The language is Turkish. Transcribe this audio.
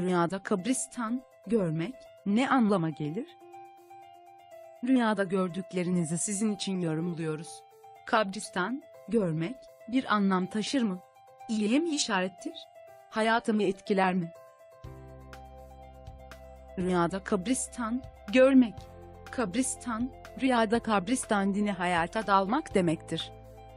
Rüyada kabristan görmek ne anlama gelir? Rüyada gördüklerinizi sizin için yorumluyoruz. Kabristan görmek bir anlam taşır mı? İyiye mi işarettir? Hayatımı etkiler mi? Rüyada kabristan görmek. Kabristan, rüyada kabristan dini hayata dalmak demektir.